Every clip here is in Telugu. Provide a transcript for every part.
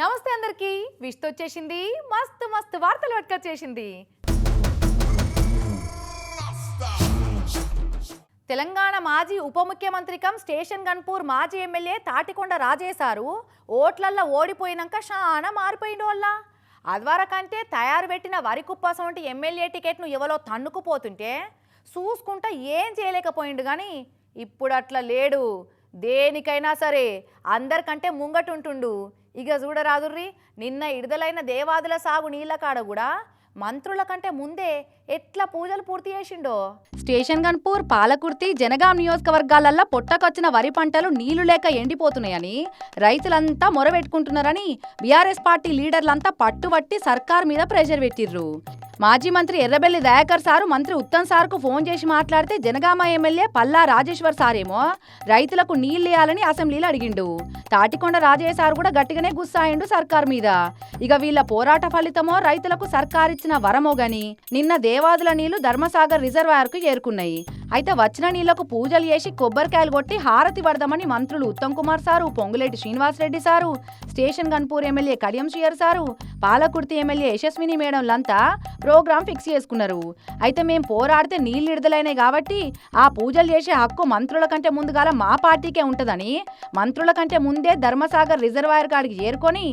నమస్తే అందరికి. విష్తో వచ్చేసింది. మస్తు మస్తు వార్తలు పట్టుకొచ్చేసింది. తెలంగాణ మాజీ ఉప ముఖ్యమంత్రి స్టేషన్ గన్పూర్ మాజీ ఎమ్మెల్యే తాటికొండ రాజేశారు ఓట్లల్లో ఓడిపోయినాక చాలా మారిపోయిండు వల్ల. అద్వారకంటే తయారు పెట్టిన వరి కుప్పసం వంటి ఎమ్మెల్యే టికెట్ను ఎవరో తన్నుకుపోతుంటే చూసుకుంటా ఏం చేయలేకపోయిండు కానీ ఇప్పుడు అట్లా లేడు. దేనికైనా సరే అందరికంటే ముంగటుంటుండు. ఇక చూడరాదుర్రి నిన్న విడుదలైన దేవాదుల సాగు నీళ్ళ కాడ కూడా మంత్రుల కంటే ముందే ఎట్లా పూజలు పూర్తి చేసిండో? స్టేషన్ గన్పూర్ పాలకుర్తి జనగాం నియోజకవర్గాలల్లో పొట్టకొచ్చిన వరి పంటలు నీళ్ళు లేక ఎండిపోతున్నాయని రైతులంతా మొరబెట్టుకుంటున్నారని బీఆర్ఎస్ పార్టీ లీడర్లంతా పట్టుబట్టి సర్కార్ మీద ప్రెషర్ పెట్టిర్రు. మాజీ మంత్రి ఎర్రబెల్లి దయాకర్ సారు మంత్రి ఉత్తమ్ సార్కు ఫోన్ చేసి మాట్లాడితే జనగామ ఎమ్మెల్యే పల్లా రాజేశ్వర్ సారేమో రైతులకు నీళ్ళేయాలని అసెంబ్లీలో అడిగిండు. తాటికొండ రాజయ్య సార్ కూడా గట్టిగానే గుస్సాయిండు సర్కార్ మీద. ఇక వీళ్ళ పోరాట ఫలితమో రైతులకు సర్కార్ ఇచ్చిన వరమో గని నిన్న దేవాదుల నీళ్ళు ధర్మసాగర్ రిజర్వాయర్కు చేరుకున్నాయి. అయితే వచ్చిన నీళ్ళకు పూజలు చేసి కొబ్బరికాయలు కొట్టి హారతి పడదామని మంత్రులు Uttam Kumar sir Ponguleti Srinivasa Reddy sir station Ghanpur MLA Kadiyam Srihari sir Palakurthi MLA Yashaswini మేడంలంతా programme fix చేసుకున్నారు. అయితే మేం పోరాడితే నీళ్ళు విడుదలైనాయి కాబట్టి ఆ పూజలు చేసే హక్కు మంత్రుల కంటే ముందుగాల మా పార్టీకే ఉంటుందని మంత్రుల కంటే ముందే ధర్మసాగర్ రిజర్వాయర్ కాడికి చేరుకొని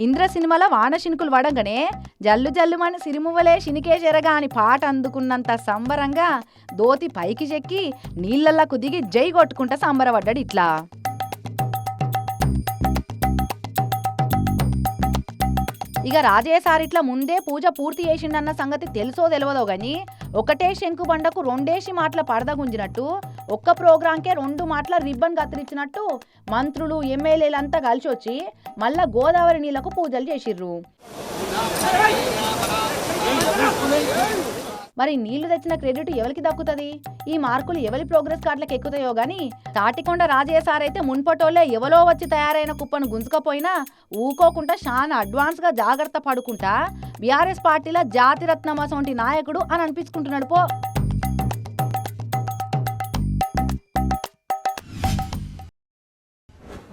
ఇంద్ర సినిమాలో వాన శినుకులు వడంగానే జల్లు జల్లుమని సిరిమువ్వలే శినికేశరగా అని పాట అందుకున్నంత సంబరంగా దోతి పైకి చెక్కి నీళ్ళల్లకు దిగి జై కొట్టుకుంటా సంబరపడ్డాడు ఇట్లా. ఇక రాజయ్య సార్ ఇట్లా ముందే పూజ పూర్తి చేసిండన్న సంగతి తెలుసో తెలియదో గాని ఒకటే శంకు బండకు రెండేసి మాటల పడద గుంజినట్టు ఒక్క ప్రోగ్రాంకే రెండు మాటల రిబ్బన్ కత్తిరించినట్టు మంత్రులు ఎమ్మెల్యేలంతా కలిసి వచ్చి మళ్ళా గోదావరి నీళ్ళకు పూజలు చేసిర్రు. మరి నీళ్ళు తెచ్చిన క్రెడిట్ ఎవరికి దక్కుతుంది? ఈ మార్కులు ఎవరి ప్రోగ్రెస్ కార్డులకు ఎక్కుతాయో గాని తాటికొండ రాజయ్య సార్ అయితే మున్పటోళ్ళే ఎవలో వచ్చి తయారైన కుప్పను గుంజుకపోయినా ఊకోకుండా చాలా అడ్వాన్స్గా జాగ్రత్త పడుకుంటా? బీఆర్ఎస్ పార్టీలో జాతిరత్నం అసొంటి నాయకుడు అని అనిపించుకుంటున్నాడు పో.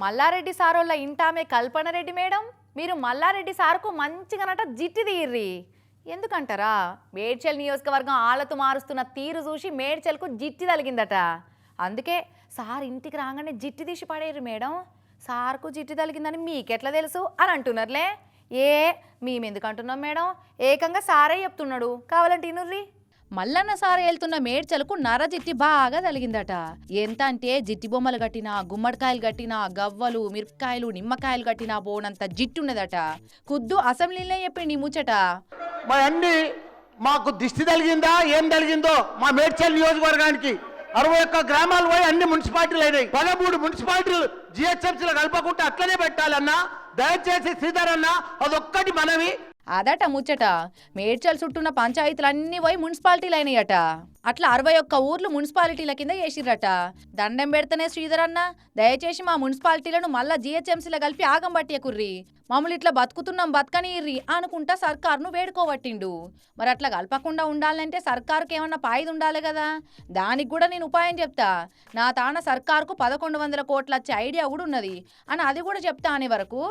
మల్లారెడ్డి సారోళ్ళ ఇంటామే కల్పనరెడ్డి మేడం. మీరు మల్లారెడ్డి సార్కు మంచిగానట జిట్టి తీర్రి. ఎందుకంటారా? మేడ్చల్ నియోజకవర్గం ఆళ్ళతో మారుస్తున్న తీరు చూసి మేడ్చల్కు జిట్టి తలిగిందట. అందుకే సార్ ఇంటికి రాగానే జిట్టి తీసి పడేరు మేడం. సార్కు జిట్టి తలిగిందని మీకెట్లా తెలుసు? అని అంటున్నారులే. ఏ మేమెందుకు అంటున్నాం మేడం? ఏకంగా సారే చెప్తున్నాడు. కావాలంటే ఇనుర్రి. మల్లన్న సార్ వెళ్తున్న మేడ్చలకు నర జిట్టి బాగా తలిగిందట ఎంత అంటే జిట్టి బొమ్మలు కట్టినా గుమ్మడికాయలు కట్టినా గవ్వలు మిరపకాయలు నిమ్మకాయలు కట్టినా బోనంత జిట్టున్నదట. కుద్దు అసెంబ్లీలో చెప్పిండి ముచ్చట. అన్ని మాకు దిష్టి తలిగిందా ఏం తలిగిందో మా మేడ్చల్ నియోజకవర్గానికి. అరవై ఒక్క గ్రామాలు పోయి అన్ని మున్సిపాలిటీలు అయినాయి. పదమూడు మున్సిపాలిటీలు జిహెచ్ఎంసీలో కలపకుండా అట్లనే పెట్టాలన్నా దయచేసి శ్రీధర్ అన్న అదొక్కటి మనవి. అదట ముచ్చట. మేడ్చల్ చుట్టూన్న పంచాయతీలన్నీ పోయి మున్సిపాలిటీలు అయినాయట అట్లా అరవై ఒక్క ఊర్లు మున్సిపాలిటీల కింద చేసిర్రట. దండం పెడితేనే శ్రీధరన్న అన్న దయచేసి మా మున్సిపాలిటీలను మళ్ళా జిహెచ్ఎంసీలో కలిపి ఆగం పట్టేకుర్రి మమ్మల్ని ఇట్లా బతుకుతున్నాం బతకనిర్రి అనుకుంటా సర్కార్ను వేడుకోబట్టిండు. మరి అట్లా కలపకుండా ఉండాలంటే సర్కార్కి ఏమన్నా పాయిది ఉండాలి కదా? దానికి కూడా నేను ఉపాయం చెప్తా. నా తాన సర్కార్కు పదకొండు వందల కోట్ల వచ్చే ఐడియా కూడా ఉన్నది. అని అది కూడా చెప్తా అనే వరకు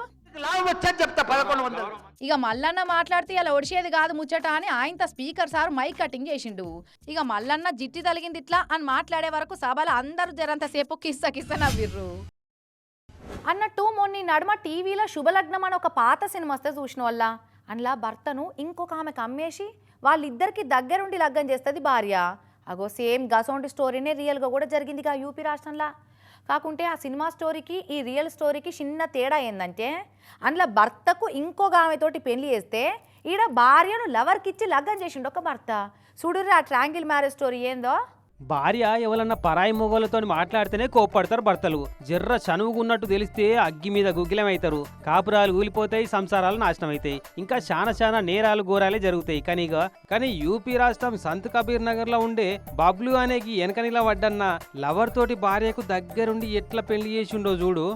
ఇక మల్లన్న మాట్లాడితే ఇలా ఒడిచేది కాదు ముచ్చట అని ఆయనతో స్పీకర్ సార్ మైక్ కటింగ్ చేసిండు. ఇక మల్లన్న జిట్టి తలిగింది ఇట్లా అని మాట్లాడే వరకు సభలో అందరూ జరంతసేపు కిస్స కిస్స నవ్విర్రు. అన్నట్టు మొన్న నడుమ టీవీలో శుభలగ్నం అని ఒక పాత సినిమా వస్తే చూసిన వల్ల అందులో భర్తను ఇంకొక ఆమెకు అమ్మేసి వాళ్ళిద్దరికి దగ్గరుండి లగ్గం చేస్తుంది భార్య. అగో సేమ్ గసోంటి స్టోరీనే రియల్గా కూడా జరిగిందిగా యూపీ రాష్ట్రంలో. కాకుంటే ఆ సినిమా స్టోరీకి ఈ రియల్ స్టోరీకి చిన్న తేడా ఏంటంటే అందులో భర్తకు ఇంకొక ఆమెతోటి పెళ్ళి చేస్తే ఈడ భార్యను లవర్కిచ్చి లగ్గం చేసిండు. ఒక భర్త. చూడురా ఆ ట్రాంగిల్ మ్యారేజ్ స్టోరీ ఏందో? భార్య ఎవరన్నా పరాయి మొగలతో మాట్లాడితేనే కోప్పడతారు భర్తలు. జర్ర చనువుకున్నట్టు తెలిస్తే అగ్గి మీద గుగ్గిలమవుతారు కాపురాలు ఊలిపోతాయి సంసారాలు నాశనం అవుతాయి ఇంకా చాలా చాలా నేరాలు ఘోరాలే జరుగుతాయి. కానీ కానీ యూపీ రాష్ట్రం సంత్ కబీర్ నగర్లో ఉండే బబ్లు అనేకి వెనకనిలా వడ్డన్న లవర్ తోటి భార్యకు దగ్గరుండి ఎట్లా పెళ్ళి చేసిండో చూడు.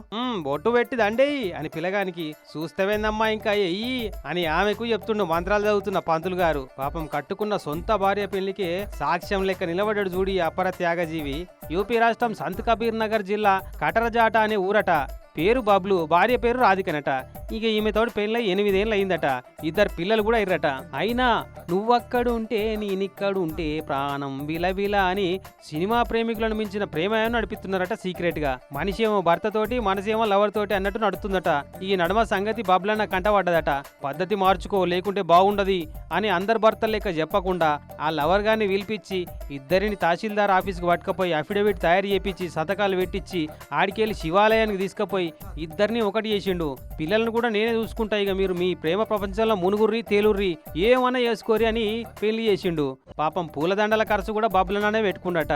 బొట్టు పెట్టిది అండేయి అని పిల్లగానికి చూస్తవేందమ్మా ఇంకా ఎయ్యి అని ఆమెకు చెప్తుండు మంత్రాలు చదువుతున్న పంతులు గారు. పాపం కట్టుకున్న సొంత భార్య పెళ్ళికే సాక్ష్యం లెక్క నిలబడ్డాడు చూడు అపర త్యాగజీవి. యూపీ రాష్ట్రం సంత్ కబీర్ నగర్ జిల్లా కటరజాట అనే ఊరట. పేరు బబ్లు భార్య పేరు రాధికనట. ఇక ఈమెతోటి పెళ్ళై ఎనిమిదేళ్ళు అయిందట ఇద్దరు పిల్లలు కూడా ఇర్రట. అయినా నువ్వక్కడ ఉంటే నేనిక్కడ ఉంటే ప్రాణం విలవిల అని సినిమా ప్రేమికులను మించిన ప్రేమ నడిపిస్తున్నారట సీక్రెట్గా మనిషి ఏమో భర్తతోటి మనసేమో లవర్ తోటి అన్నట్టు నడుతుందట ఈ నడమ సంగతి బబ్లన్న కంటపడ్డదట. పద్ధతి మార్చుకో లేకుంటే బాగుండది అని అందరు భర్తలు లెక్క చెప్పకుండా ఆ లవర్ గాని పిలిపించి ఇద్దరిని తహసీల్దార్ ఆఫీస్కి పట్టుకపోయి అఫిడవిట్ తయారు చేపించి సంతకాలు పెట్టించి ఆడికెళ్ళి శివాలయానికి తీసుకుపోయి ఇద్దరిని ఒకటి చేసిండు. పిల్లలను కూడా నేనే చూసుకుంటా ఇక మీరు మీ ప్రేమ ప్రపంచంలో మునుగుర్రి తేలుర్రి ఏమన్నా చేసుకోరి అని పెళ్ళి చేసిండు. పాపం పూలదండల ఖర్చు కూడా బాబులనే పెట్టుకుండట.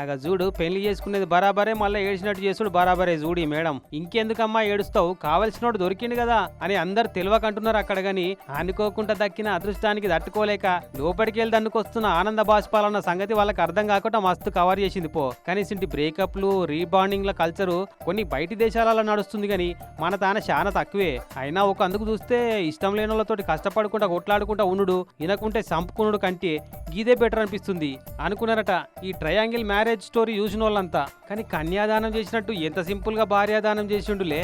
అగ చూడు పెళ్ళి చేసుకునేది బరాబరే మళ్ళీ ఏడ్చినట్టు చేసుడు బరాబరే చూడు ఈ మేడం. ఇంకెందుకమ్మా ఏడుస్తావు? కావలసినోడు దొరికింది కదా అని అందరు తెలియకంటున్నారు అక్కడ గాని. అనుకోకుండా దక్కిన అదృష్టానికి తట్టుకోలేక లోపలికి వెళ్ళి దన్నుకొస్తున్న ఆనంద బాష్పాలన్న సంగతి వాళ్ళకి అర్థం కాకుండా మస్తు కవర్ చేసింది పో. కనీసింటి బ్రేకప్లు రీబాండింగ్ల కల్చరు కొన్ని బయటి దేశాలలో నడుస్తుంది కానీ మన తాన చాలా తక్కువే. అయినా ఒక అందుకు చూస్తే ఇష్టం లేని వాళ్ళతోటి కష్టపడకుండా కొట్లాడుకుంటా ఉండు వినకుంటే సంపుకునుడు కంటే గీదే బెటర్ అనిపిస్తుంది అనుకున్నారట ఈ ట్రయాంగిల్ మ్యారేజ్ స్టోరీ చూసిన వాళ్ళంతా. కానీ కన్యాదానం చేసినట్టు ఎంత సింపుల్గా భార్యాదానం చేసిండులే.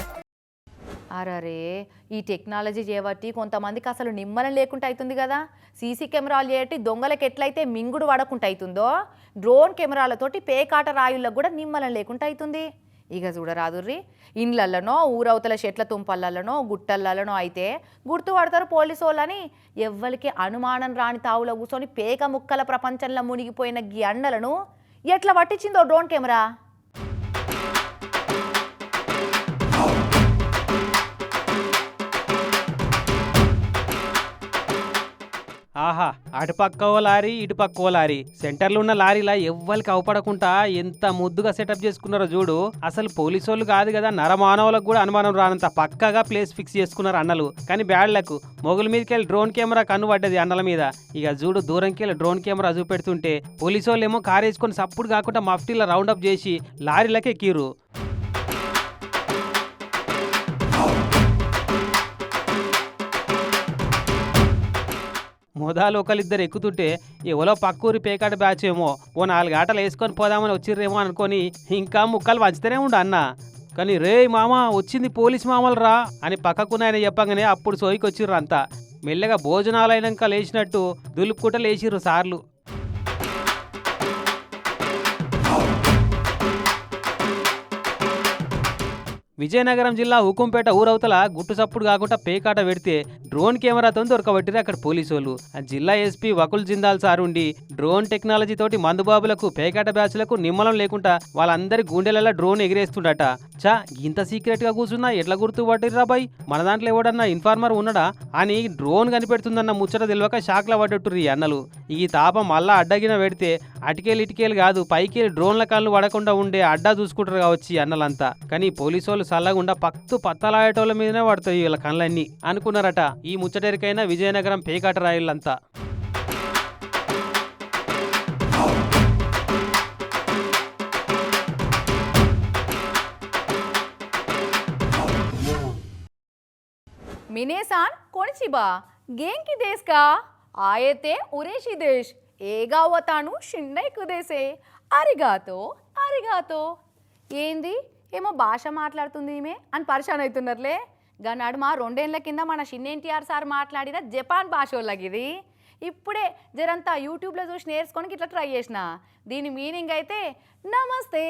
అరరే ఈ టెక్నాలజీ చేయబట్టి కొంతమందికి అసలు నిమ్మలం లేకుండా అవుతుంది కదా. సీసీ కెమెరాలు చేయటి దొంగలకు ఎట్లయితే మింగుడు పడకుండా అవుతుందో డ్రోన్ కెమెరాలతోటి పేకాట రాయుళ్ళకు కూడా నిమ్మలం లేకుండా అవుతుంది ఇక చూడరాదుర్రి ఇండ్లల్లోనో ఊరవతల చెట్ల తుంపల్లలోనో గుట్టలలోనో అయితే గుర్తుపడతారు పోలీసు వాళ్ళని. ఎవ్వరికి అనుమానం రాని తావులో కూర్చొని పేక ముక్కల ప్రపంచంలో మునిగిపోయిన గీ అండలను ఎట్లా పట్టించిందో డ్రోన్ కెమెరా? అటుపక్క ఓ లారీ ఇటుపక్క ఓ లారీ. సెంటర్లో ఉన్న లారీలా ఎవ్వరికి అవపడకుండా ఎంత ముద్దుగా సెటప్ చేసుకున్నారో చూడు. అసలు పోలీసు వాళ్ళు కాదు కదా నరమానవులకు కూడా అనుమానం రానంత పక్కగా ప్లేస్ ఫిక్స్ చేసుకున్నారు అన్నలు. కానీ బ్యాడ్లకు మొగుల మీదకి వెళ్ళి డ్రోన్ కెమెరా కన్ను పడ్డది అన్నల మీద. ఇక చూడు దూరంకి వెళ్ళి డ్రోన్ కెమెరా చూపెడుతుంటే పోలీసు వాళ్ళు ఏమో కారు వేసుకొని సప్పుడు కాకుండా మఫ్టీలో రౌండ్ అప్ చేసి లారీలకే ఎక్కిరు మొదలు ఒకరిద్దరు ఎక్కుతుంటే ఎవలో పక్కూరి పేకాట బ్యాచ్ ఏమో ఓ నాలుగు ఆటలు వేసుకొని పోదామని వచ్చిర్రేమో అనుకొని ఇంకా ముక్కలు వంచుతూనే ఉండు అన్న. కానీ రే మామ వచ్చింది పోలీస్ మామలు రా అని పక్కకున్నాయని చెప్పగానే అప్పుడు సోయికి వచ్చిర్రు అంతా. మెల్లగా భోజనాలు అయినాక లేచినట్టు దులుపుకుంట లేచిర్రు సార్లు. విజయనగరం జిల్లా హుకుంపేట ఊరవతల గుట్టుసప్పుడు కాకుండా పేకాట పెడితే డ్రోన్ కెమెరాతో దొరకబట్టిరు అక్కడ పోలీసులు వాళ్ళు జిల్లా ఎస్పీ వకుల్ జిందాల్ సార్ ఉండి డ్రోన్ టెక్నాలజీ తోటి మందుబాబులకు పేకాట బ్యాచ్లకు నిమ్మలం లేకుండా వాళ్ళందరి గుండెలలో డ్రోన్ ఎగిరేస్తుండట చా ఇంత సీక్రెట్గా కూర్చున్నా ఎట్లా గుర్తుపట్టిర్రా బాయ్? మన దాంట్లో ఎవడన్నా ఇన్ఫార్మర్ ఉన్నాడా? అని డ్రోన్ కనిపెడుతుందన్న ముచ్చట తెలియక షాక్ల పడ్డట్టుర్రు ఈ అన్నలు. ఈ తాపం మళ్ళా అడ్డగిన పెడితే అటికేలు ఇటికేలు కాదు పైకి డ్రోన్ల కళ్ళు పడకుండా ఉండే అడ్డా చూసుకుంటారు కావచ్చు అన్నలంతా. కానీ పోలీసు వాళ్ళు చల్లగుండా పక్తు పత్తలాయటోళ్ళ మీదనే పడతాయి వీళ్ళ కళ్ళన్నీ అనుకున్నారట ఈ ముచ్చటరికైనా విజయనగరం పేకాట రాయిళ్ళంతా मिनेसान कोणची बा गेंकी देश का आये ते उरेशी देश ఏగా వతాను షిన్నై కుదేసే అరిగాతో అరిగాతో ఏంది ఏమో భాష మాట్లాడుతుంది ఈమె అని పరిశాన్ అవుతున్నారులే. గన్నాడు మా రెండేళ్ళ కింద మన షిన్ ఎన్టీఆర్ సార్ మాట్లాడిన జపాన్ భాష వాళ్ళకి ఇది. ఇప్పుడే జరంతా యూట్యూబ్లో చూసి నేర్చుకొని ఇట్లా ట్రై చేసిన. దీని మీనింగ్ అయితే నమస్తే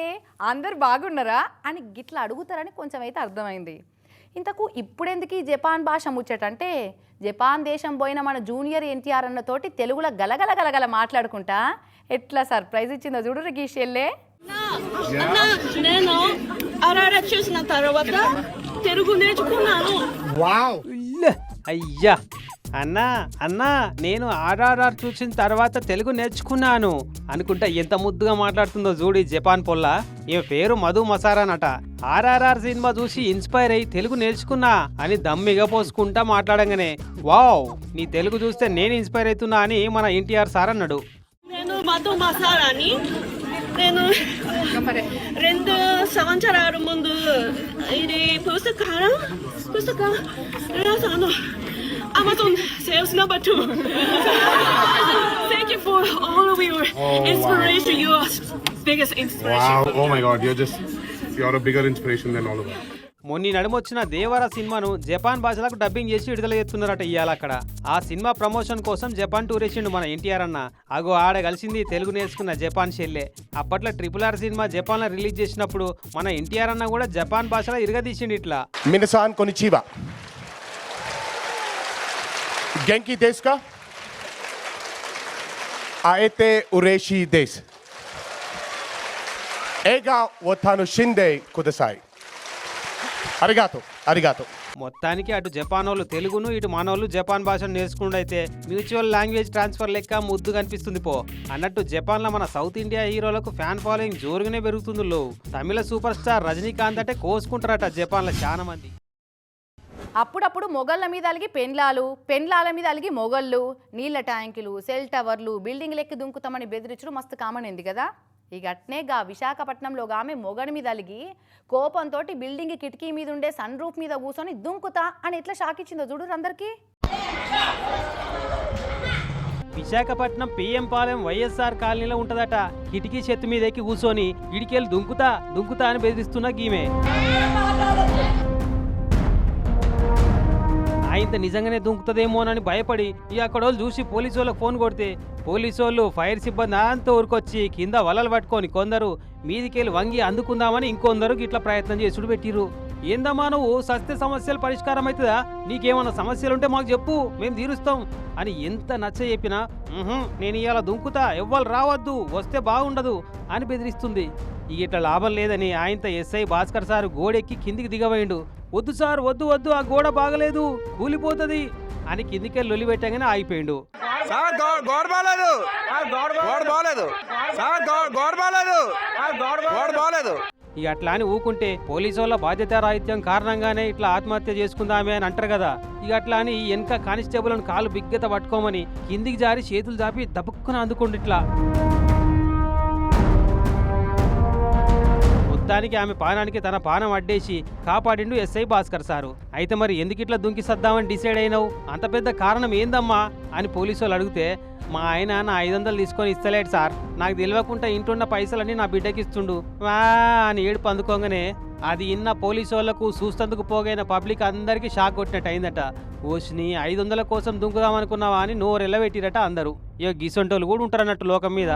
అందరు బాగున్నారా అని గిట్లా అడుగుతారని కొంచెం అయితే అర్థమైంది. ఇంతకు ఇప్పుడెందుకు ఈ జపాన్ భాష ముచ్చటంటే జపాన్ దేశం పోయిన మన జూనియర్ ఎన్టీఆర్ అన్నతోటి తెలుగులో గలగల గలగల మాట్లాడుకుంటా. ఎట్లా సర్ప్రైజ్ ఇచ్చిందో చూడు గీషెల్లే నేను చూసిన తర్వాత తెలుగు నేర్చుకున్నాను! అయ్యా. అన్నా అన్నా నేను ఆర్ఆర్ఆర్ చూసిన తర్వాత తెలుగు నేర్చుకున్నాను అనుకుంటా ఎంత ముద్దుగా మాట్లాడుతుందో ఈ జపాన్ పొల్ల. ఈమె పేరు మధు మసారానట. ఆర్ఆర్ఆర్ సినిమా చూసి ఇన్స్పైర్ అయ్యి తెలుగు నేర్చుకున్నా అని దమ్మిగా పోసుకుంటా మాట్లాడంగానే వావ్ నీ తెలుగు చూస్తే నేను ఇన్స్పైర్ అవుతున్నా అని మన ఎన్టీఆర్ సార్ అన్నాడు. నేను మధు మసాలాని నేను రెండు సంవత్సరాల ముందు ఇది పుస్తకాలు పుస్తకం రాసాను Amazon sales number two thank you for all of your inspiration your biggest inspiration Wow. for me. Oh my God. You're just, you're a bigger inspiration than all of us. మొన్న నడుమొచ్చిన దేవర సినిమాను జపాన్ భాషలకు డబ్బింగ్ చేసి విడుదల చేస్తున్నారట ఇవాళ అక్కడ ఆ సినిమా ప్రమోషన్ కోసం జపాన్ టూర్ వేసిండు మన ఎన్టీఆర్ అన్న అగో ఆడ కలిసింది తెలుగు నేర్చుకున్న జపాన్ షెల్లే అప్పట్లో ట్రిపుల్ ఆర్ సినిమా జపాన్లో రిలీజ్ చేసినప్పుడు మన ఎన్టీఆర్ అన్న కూడా జపాన్ భాషలో ఇరగదీసిండు ఇట్లా Minasan konnichiwa. Genki desu ka? Aete ureshi desu. Ega wo tanushinde Arigato. Arigato. మొత్తానికి అటు జపాన్ వాళ్ళు తెలుగును ఇటు మనోళ్ళు జపాన్ భాషను నేర్చుకుంటూ మ్యూచువల్ లాంగ్వేజ్ ట్రాన్స్ఫర్ లెక్క ముద్దు కనిపిస్తుంది పో అన్నట్టు జపాన్లో మన సౌత్ ఇండియా హీరోలకు ఫ్యాన్ ఫాలోయింగ్ జోరుగానే పెరుగుతుంది లో తమిళ సూపర్ స్టార్ రజనీకాంత్ అంటే కోసుకుంటారట జపాన్లో చాలా మంది అప్పుడప్పుడు మొగళ్ళ మీద అలిగి పెండ్లాలు పెండ్లాల మీద అలిగి మొగళ్ళు నీళ్ళ ట్యాంకులు సెల్ టవర్లు బిల్డింగ్ లెక్కి దుంకుతామని బెదిరించడం మస్తు కామన్ అయింది కదా ఇక అట్నే గా విశాఖపట్నంలో ఆమె మొగడి మీద అలిగి కోపంతో బిల్డింగ్ కిటికీ మీద ఉండే సన్ రూఫ్ మీద కూర్చొని దుంకుతా అని ఎట్లా షాక్ ఇచ్చిందో చూడు అందరికీ. విశాఖపట్నం పిఎం పాలెం వైఎస్ఆర్ కాలనీలో ఉంటదట. కిటికీ చెత్త మీద ఎక్కి కూర్చొని ఇడికెళ్ళి దుంకుతా దుంకుతా అని బెదిరిస్తున్న గీమే. ఆయన నిజంగానే దుంకుతుందేమోనని భయపడి ఈ అక్కడ చూసి పోలీసు వాళ్ళకి ఫోన్ కొడితే పోలీసు వాళ్ళు ఫైర్ సిబ్బంది అంతా ఊరికొచ్చి కింద వలలు పట్టుకొని కొందరు మీదికెళ్ళి వంగి అందుకుందామని ఇంకొందరు ఇట్లా ప్రయత్నం చేసుడు పెట్టిరు ఏందమ్మా నువ్వు సస్య సమస్యలు పరిష్కారం అవుతుందా నీకేమన్నా సమస్యలు ఉంటే మాకు చెప్పు మేము తీరుస్తాం అని ఎంత నచ్చ చెప్పినా "ఉహుం, నేను ఇవాళ దుంకుతా ఎవ్వరు రావద్దు వస్తే బాగుండదు అని బెదిరిస్తుంది. ఇక ఇట్లా లాభం లేదని ఆయనతో ఎస్ఐ భాస్కర్ సార్ గోడెక్కి కిందికి దిగబోయిండు. వద్దు సార్ వద్దు వద్దు ఆ గోడ బాగలేదు కూలిపోతుంది అని కిందికెళ్ళి లొలి పెట్టగానే ఆగిపోయిండు. సార్ గో- గోడ బాగాలేదు. గోడ బాగాలేదు. సార్ గో- గోడ బాగాలేదు. గోడ బాగాలేదు. ఇక అట్లా అని ఊకుంటే పోలీసు వాళ్ళ బాధ్యత రాహిత్యం కారణంగానే ఇట్లా ఆత్మహత్య చేసుకుందామే అని అంటారు కదా. ఇక అట్లా అని వెనక కానిస్టేబుల్ను కాలు బిగ్గత పట్టుకోమని కిందికి జారి చేతులు చాపి దబుక్కున అందుకుండు ఇట్లా. మొత్తానికి ఆమె పానానికి తన పానం అడ్డేసి కాపాడిండు ఎస్ఐ భాస్కర్ సారు. అయితే మరి ఎందుకు ఇట్లా దుంకి సద్దామని డిసైడ్ అయినావు? అంత పెద్ద కారణం ఏందమ్మా? అని పోలీసు వాళ్ళు అడిగితే మా ఆయన నా ఐదు వందలు తీసుకొని ఇస్తలేడు సార్. నాకు తెలియకుండా ఇంటున్న పైసలన్నీ నా బిడ్డకి ఇస్తుండు. వా అని ఏడుపు అందుకోగానే అది ఇన్న పోలీసు వాళ్ళకు చూస్తందుకు పోగైన పబ్లిక్ అందరికీ షాక్ కొట్టినట్టు అయిందట. ఓష్ని ఐదు వందల కోసం దుంకుదామనుకున్నావా? అని నోరు ఎల్లబెట్టిరట అందరూ. ఇక గిసొంటోళ్ళు కూడా ఉంటారన్నట్టు లోకం మీద.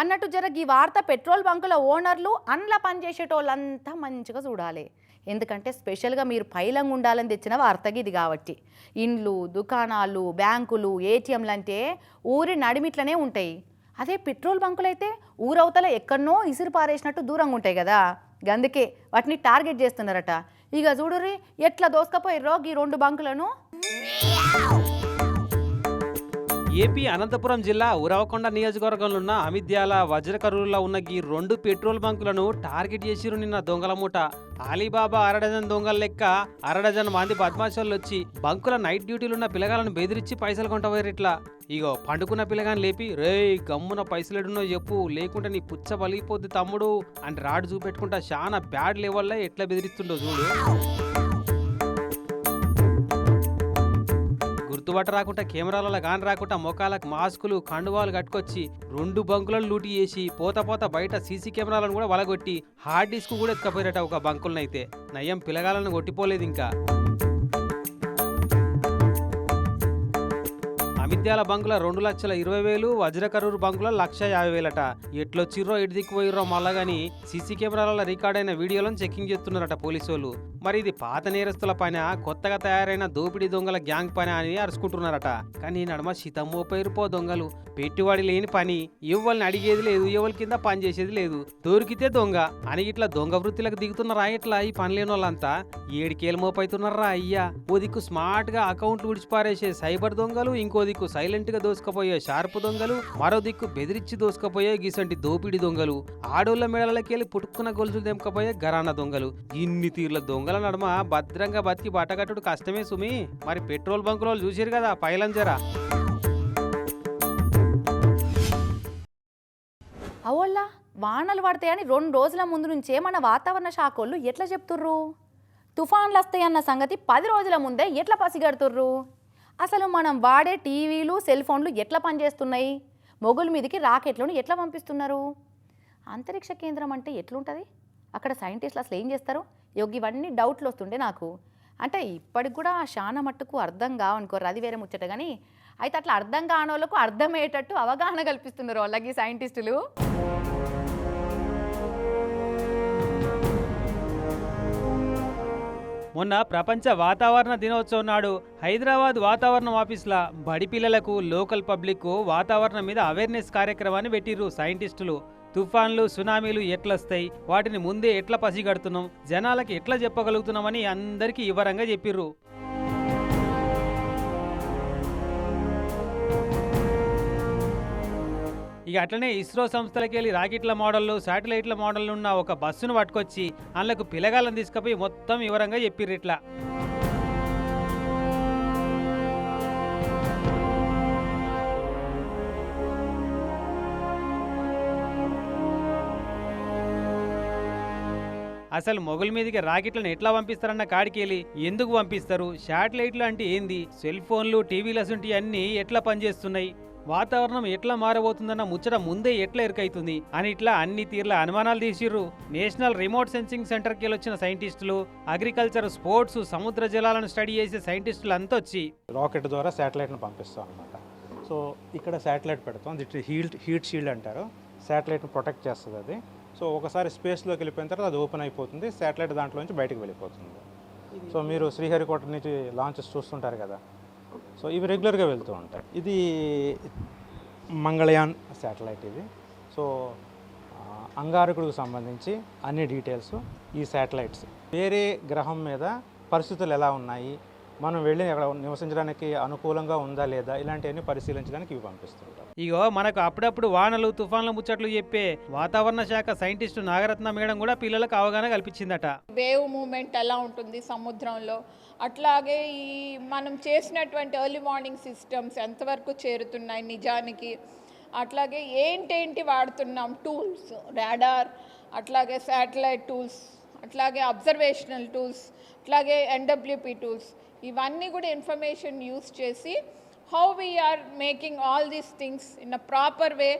అన్నట్టు జర ఈ వార్త పెట్రోల్ బంకుల ఓనర్లు అండ్ల పనిచేసేటోళ్ళంతా మంచిగా చూడాలి. ఎందుకంటే స్పెషల్గా మీరు పైలంగా ఉండాలని తెచ్చిన వార్తకి ఇది కాబట్టి. ఇండ్లు దుకాణాలు బ్యాంకులు ఏటీఎంలు అంటే ఊరి నడిమిట్లనే ఉంటాయి. అదే పెట్రోల్ బంకులు అయితే ఊరవతల ఎక్కడనో ఇసురు పారేసినట్టు దూరంగా ఉంటాయి కదా. అందుకే వాటిని టార్గెట్ చేస్తున్నారట. ఇక చూడుర్రి ఎట్లా దోసుకపోయి ఈ రెండు బంకులను? ఏపీ అనంతపురం జిల్లా ఉరవకొండ నియోజకవర్గంలో ఉన్న అమిద్యాల వజ్రకరూరులో ఉన్న ఈ రెండు పెట్రోల్ బంకులను టార్గెట్ చేసిరు నిన్న దొంగల మూట. అలీబాబా అరడజన్ దొంగల లెక్క అరడజన్ మంది బద్మాషాలు వచ్చి బంకుల నైట్ డ్యూటీలు ఉన్న పిల్లగాలను బెదిరించి పైసలు కొంటపోయారు ఇట్లా ఇగో పండుకున్న పిల్లగాని లేపి రే గమ్మున పైసలుడునో చెప్పు లేకుంటే నీ పుచ్చ పలిగిపోద్ది తమ్ముడు అని రాడు చూపెట్టుకుంటా చాలా బ్యాడ్ లెవెల్లో ఎట్లా బెదిరిస్తుండో చూడు. గుర్తుబట్ట రాకుండా కెమెరాలలో గాని రాకుండా మొఖాలకు మాస్కులు కండువాలు కట్టుకొచ్చి రెండు బంకులను లూటి చేసి పోత పోత బయట సీసీ కెమెరాలను కూడా వలగొట్టి హార్డ్ డిస్క్ కూడా ఎత్తుకపోయారట ఒక బంకులనైతే. నయం పిల్లగాలను కొట్టిపోలేదు ఇంకా అమిద్యాల బంకుల రెండు లక్షల ఇరవై వేలు వజ్రకరూరు బంకుల లక్ష యాభై వేలట. ఎట్లొచ్చిర్రో ఎటు దిక్కుపోయిర్రో మళ్ళా సీసీ కెమెరాల రికార్డ్ అయిన వీడియోలను చెకింగ్ చేస్తున్నారట పోలీసులు మరి ఇది పాత నేరస్తుల పైన కొత్తగా తయారైన దోపిడీ దొంగల గ్యాంగ్ పని అని అరుచుకుంటున్నారట. కానీ నడమ శితమ్మో పేరు దొంగలు. పెట్టుబడి లేని పని ఎవరిని అడిగేది లేదు ఎవరి కింద పని చేసేది లేదు. దొరికితే దొంగ అని ఇట్లా దొంగ వృత్తిలకు దిగుతున్నారా ఇట్లా ఈ పని లేని వాళ్ళంతా ఏడికేలు మోపైతున్నారా అయ్యా? ఓ దిక్కు స్మార్ట్గా అకౌంట్లు విడిచిపారేసే సైబర్ దొంగలు ఇంకో దిక్కు సైలెంట్గా దోసుకపోయే షార్ప్ దొంగలు మరో దిక్కు బెదిరించి దోసుకపోయే గీసంటి దోపిడి దొంగలు ఆడోళ్ళ మెడలకెళ్ళి పుట్టుకున్న గొలుసులు తెంపకపోయే గరాన దొంగలు. ఇన్ని తీర్ల దొంగల నడుమ భద్రంగా బతికి బట్టగట్టుడు కష్టమే సుమి. మరి పెట్రోల్ బంకులో చూసిరు కదా పైలంజరా. అవోళ్ళ వానలు పడతాయని రెండు రోజుల ముందు నుంచే మన వాతావరణ శాఖోళ్ళు ఎట్లా చెప్తుర్రు? తుఫాన్లు వస్తాయన్న సంగతి పది రోజుల ముందే ఎట్లా పసిగడుతుర్రు? అసలు మనం వాడే టీవీలు సెల్ ఫోన్లు ఎట్లా పనిచేస్తున్నాయి? మొగుల మీదకి రాకెట్లను ఎట్లా పంపిస్తున్నారు? అంతరిక్ష కేంద్రం అంటే ఎట్లుంటుంది? అక్కడ సైంటిస్టులు అసలు ఏం చేస్తారు? యోగి ఇవన్నీ డౌట్లు వస్తుండే నాకు. అంటే ఇప్పటికి కూడా చాలా మట్టుకు అర్థం కావనుకోరు అది వేరే ముచ్చట. కానీ అయితే అట్లా అర్థం కాని వాళ్ళకు అర్థమయ్యేటట్టు అవగాహన కల్పిస్తున్నారు వాళ్ళకి సైంటిస్టులు. మొన్న ప్రపంచ వాతావరణ దినోత్సవం నాడు హైదరాబాద్ వాతావరణం ఆఫీస్ల బడి పిల్లలకు లోకల్ పబ్లిక్ వాతావరణం మీద అవేర్నెస్ కార్యక్రమాన్ని పెట్టిర్రు సైంటిస్టులు. తుఫాన్లు సునామీలు ఎట్లొస్తాయి? వాటిని ముందే ఎట్లా పసిగడుతున్నాం? జనాలకి ఎట్లా చెప్పగలుగుతున్నామని అందరికీ వివరంగా చెప్పిర్రు. ఇక అట్లనే ఇస్రో సంస్థలకి వెళ్ళి రాకెట్ల మోడళ్ళు శాటిలైట్ల మోడళ్ళు ఉన్న ఒక బస్సును పట్టుకొచ్చి అందులోకి పిల్లగాళ్ళని తీసుకుపోయి మొత్తం వివరంగా చెప్పిర్రు ఇట్లా. అసలు మొగుల మీదకి రాకెట్లను ఎట్లా పంపిస్తారన్న కాడికి వెళ్ళి ఎందుకు పంపిస్తారు? శాటిలైట్లు అంటే ఏంది? సెల్ ఫోన్లు టీవీలు అన్నీ ఎట్లా పనిచేస్తున్నాయి? వాతావరణం ఎట్లా మారబోతుందన్న ముచ్చట ముందే ఎట్లా ఎరుకైతుంది అని ఇట్లా అన్ని తీర్ల అనుమానాలు తీసిర్రు. నేషనల్ రిమోట్ సెన్సింగ్ సెంటర్కి వెళ్ళి వచ్చిన సైంటిస్టులు అగ్రికల్చర్ స్పోర్ట్స్ సముద్ర జలాలను స్టడీ చేసే సైంటిస్టులు అంతా వచ్చి రాకెట్ ద్వారా శాటిలైట్ను పంపిస్తాం అనమాట సో ఇక్కడ శాటిలైట్ పెడతాం. హీట్ హీట్ షీల్డ్ అంటారు. శాటిలైట్ని ప్రొటెక్ట్ చేస్తుంది అది. సో ఒకసారి స్పేస్లోకి వెళ్ళిపోయిన తర్వాత అది ఓపెన్ అయిపోతుంది. శాటిలైట్ దాంట్లో నుంచి బయటకు వెళ్ళిపోతుంది. సో మీరు శ్రీహరికోట నుంచి లాంచెస్ చూస్తుంటారు కదా. సో ఇవి రెగ్యులర్గా వెళ్తూ ఉంటాయి. ఇది మంగళయాన్ శాటిలైట్ ఇది. సో అంగారకుడికి సంబంధించి అన్ని డీటెయిల్స్ ఈ శాటిలైట్స్. వేరే గ్రహం మీద పరిస్థితులు ఎలా ఉన్నాయి? మనం వెళ్ళి అక్కడ నివసించడానికి అనుకూలంగా ఉందా లేదా? ఇలాంటివన్నీ పరిశీలించడానికి ఇవి పంపిస్తుంటాం ఇగో మనకు అప్పుడప్పుడు వానలు తుఫాన్ల ముచ్చట్లు చెప్పే వాతావరణ శాఖ సైంటిస్టు నాగరత్న మేడం కూడా పిల్లలకు అవగాహన కల్పించిందట. వేవ్ మూమెంట్ ఎలా ఉంటుంది సముద్రంలో? అట్లాగే ఈ మనం చేసినటువంటి ఎర్లీ మార్నింగ్ సిస్టమ్స్ ఎంతవరకు చేరుతున్నాయి నిజానికి? అట్లాగే ఏంటేంటి వాడుతున్నాం టూల్స్ రాడార్ అట్లాగే శాటిలైట్ టూల్స్ అట్లాగే అబ్జర్వేషనల్ టూల్స్ అట్లాగే ఎన్డబ్ల్యూపి టూల్స్ ఇవన్నీ కూడా ఇన్ఫర్మేషన్ యూస్ చేసి how we are making all these things in a proper way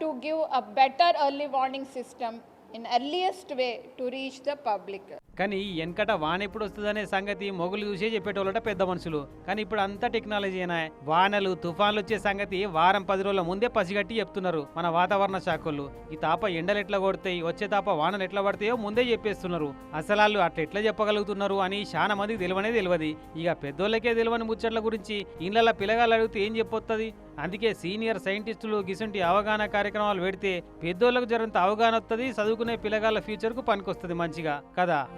to give a better early warning system in earliest way to reach the public కానీ వెనకట వాన ఎప్పుడు వస్తుందనే సంగతి మొగులు చూసే చెప్పేటోళ్ళట పెద్ద మనుషులు. కానీ ఇప్పుడు అంతా టెక్నాలజీ అయినా వానలు తుఫాన్లు వచ్చే సంగతి వారం పది రోజుల ముందే పసిగట్టి చెప్తున్నారు మన వాతావరణ శాఖలు ఈ తాప ఎండలు ఎట్లా కొడతాయి వచ్చే తాప వానలు ఎట్లా పడతాయో ముందే చెప్పేస్తున్నారు. అసలు వాళ్ళు అట్లా ఎట్లా చెప్పగలుగుతున్నారు అని చాలా మందికి తెలివనే తెలియదు. ఇక పెద్దోళ్ళకే తెలియని ముచ్చట్ల గురించి ఇళ్ళ పిల్లగాళ్ళు అడిగితే ఏం చెప్పొస్తుంది అందుకే సీనియర్ సైంటిస్టులు గిసుంటి అవగాహన కార్యక్రమాలు పెడితే పెద్దోళ్ళకు జరంత అవగాహన వస్తుంది చదువుకునే పిల్లగాళ్ళ ఫ్యూచర్కు పనికొస్తుంది మంచిగా. కదా?